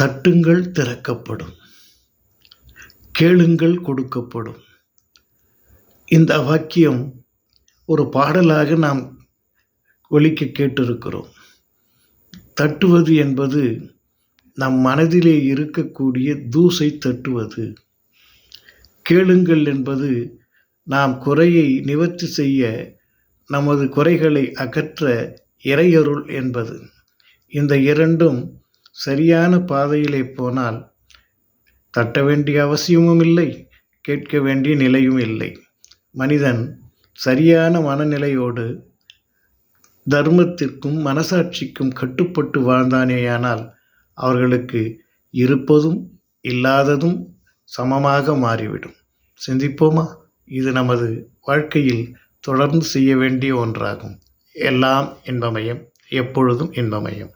தட்டுங்கள் திறக்கப்படும். கேளுங்கள் கொடுக்கப்படும். இந்த வாக்கியம் ஒரு பாடலாக நாம் ஒழிக்க கேட்டிருக்கிறோம். தட்டுவது என்பது நம் மனதிலே இருக்கக்கூடிய தூசை தட்டுவது. கேளுங்கள் என்பது நாம் குறையை நிவர்த்தி செய்ய நமது குறைகளை அகற்ற இறையருள் என்பது. இந்த இரண்டும் சரியான பாதையிலே போனால் தட்ட வேண்டிய அவசியமும் இல்லை கேட்க வேண்டிய நிலையும் இல்லை மனிதன் சரியான மனநிலையோடு தர்மத்திற்கும் மனசாட்சிக்கும் கட்டுப்பட்டு வாழ்ந்தானேயானால் அவர்களுக்கு இருப்பதும் இல்லாததும் சமமாக மாறிவிடும். சிந்திப்போமா? இது நமது வாழ்க்கையில் தொடர்ந்து செய்ய வேண்டிய ஒன்றாகும். எல்லாம் இன்பமயம் எப்பொழுதும் இன்பமயம்.